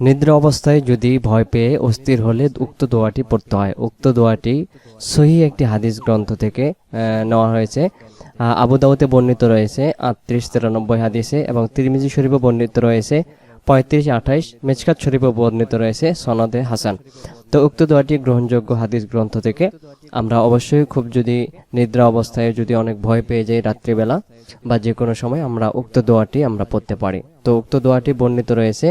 নিদ্রা অবস্থায় যদি ভয় পেয়ে অস্থির হলে উক্ত দোয়াটি পড়তে হয়। উক্ত দোয়াটি সহি একটি হাদিস গ্রন্থ থেকে নেওয়া হয়েছে। আহ, আবু দাউতে বর্ণিত রয়েছে আটত্রিশ তিরানব্বই হাদিসে এবং তিরমিজি শরীফে বর্ণিত রয়েছে পঁয়ত্রিশ আঠাইশ মেচকাত শরীফে বর্ণিত রয়েছে সনদে হাসান। তো উক্ত দোয়াটি গ্রহণযোগ্য হাদিস গ্রন্থ থেকে। আমরা অবশ্যই খুব যদি নিদ্রা অবস্থায় যদি অনেক ভয় পেয়ে যাই রাত্রিবেলা বা যে কোনো সময় আমরা উক্ত দোয়াটি আমরা পড়তে পারি। তো উক্ত দোয়াটি বর্ণিত রয়েছে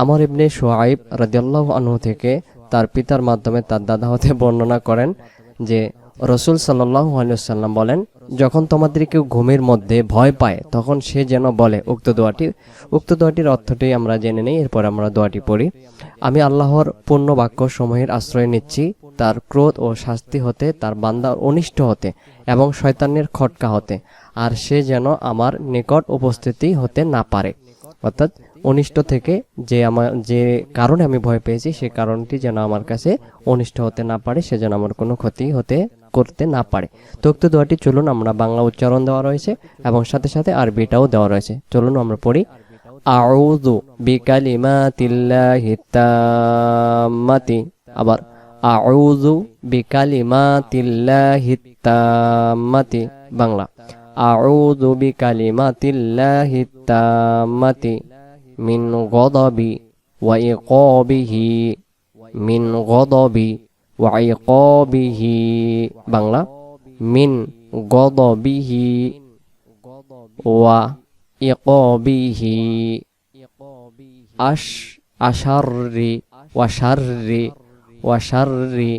আমর ইবনে সোয়াইব রাদিয়াল্লাহু আনহু থেকে তার পিতার মাধ্যমে তার দাদা হতে বর্ণনা করেন যে, রসুল সাল্লাহ আলুসাল্লাম বলেন, যখন তোমাদের কেউ ঘুমের মধ্যে ভয় পায়, তখন সে যেন বলে, উক্ত দোয়াটি, উক্ত দোয়াটির অর্থটি আমরা জেনে নেই, এরপর আমরা দোয়াটি পড়ি। আমি আল্লাহর পূর্ণ বাক্য সমূহের আশ্রয় নিচ্ছি, তার ক্রোধ ও শাস্তি হতে, তার বান্দার অনিষ্ট হতে এবং শয়তানের খটকা হতে, আর সে যেন আমার নিকট উপস্থিতি হতে না পারে। অর্থাৎ অনিষ্ট থেকে যে আমার, যে কারণে আমি ভয় পেয়েছি, সে কারণটি যেন আমার কাছে অনিষ্ট হতে না পারে, সে যেন আমার কোনো ক্ষতি হতে, করতে না পারে। তো উক্ত দোয়াটি চলুন আমরা বাংলা উচ্চারণ দেওয়া রয়েছে এবং সাথে সাথে আরবিটাও দেওয়া রয়েছে। চলুন আমরা পড়ি, আউযু বিকালিমাতিল্লাহি তাম্মাতি আবার, আউযু বিকালিমাতিল্লাহি তাম্মাতি বাংলা, আউযু বিকালিমাতিল্লাহি তাম্মাতি মিন গদাবি ওয়া ইকাবিহি, মিন গদাবি ওয়া ইকাবিহি। বাংলা, মিন গদাবিহি ওয়া ইকাবিহি। আশ, আশাররি ওয়া শাররি ওয়া শাররি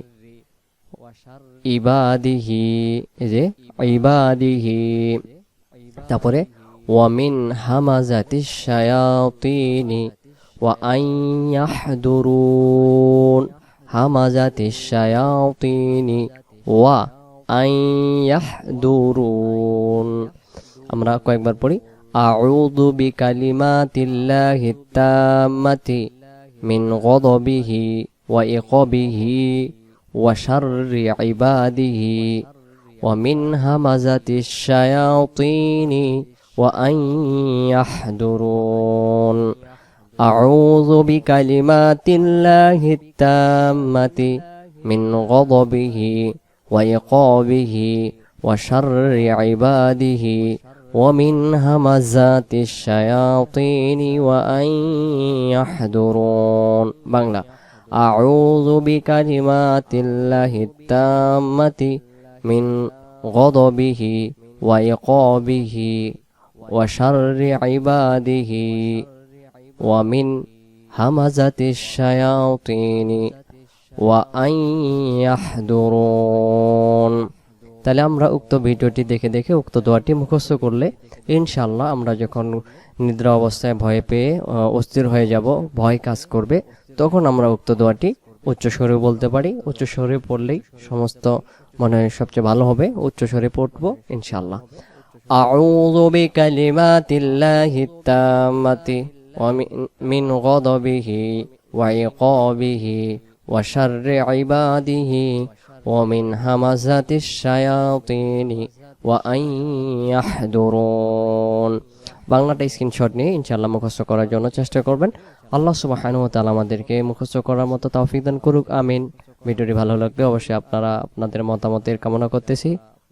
ইবাদিহি, এই যে ইবাদিহি। তারপরে ওয়ামিন হামাজাতি শায়াতিনি ওয়া আইয়াহদুরুন হামাজাতি শায়াতিনি ওয়া আইয়াহদুরুন আমরা কয়েকবার পড়ি আউযু বিকালিমাতিল্লাহি তাম্মাতি মিন গদবিহি ওয়া ইকাবিহি ওয়া শাররি ইবাদিহি ومن همزة الشياطين وأن يحضرون. أعوذ بكلمات الله التامة من غضبه وإقابه وشر عباده ومن همزات الشياطين وأن يحضرون. بنغلا. أعوذ بكلمات الله التامة من غضبه وإقابه وشر عباده ومن همزة الشياطين وأن يحضرون তাহলে আমরা উক্ত ভিডিওটি দেখে দেখে উক্ত দোয়াটি মুখস্থ করলে ইনশাল্লাহ আমরা যখন নিদ্রা অবস্থায় ভয় পেয়ে আহ, অস্থির হয়ে যাব ভয় কাজ করবে তখন আমরা উক্ত দোয়াটি উচ্চস্বরে বলতে পারি উচ্চস্বরে পড়লেই সমস্ত মনে হয় সবচেয়ে ভালো হবে উচ্চস্বরে পড়বো ইনশাল্লাহ أعوذ بكلمات الله التامة ومن من غضبه وعقابه وشر عباده ومن همزات الشياطين وأن يحضرون বাংলাটা স্ক্রিনশট নিয়ে ইনশাল্লাহ মুখস্থ করার জন্য চেষ্টা করবেন আল্লাহ সুবাহানু তাআলা আমাদেরকে মুখস্থ করার মতো তৌফিক দান করুক আমিন ভিডিওটি ভালো লাগলে অবশ্যই আপনারা আপনাদের মতামতের কামনা করতেছি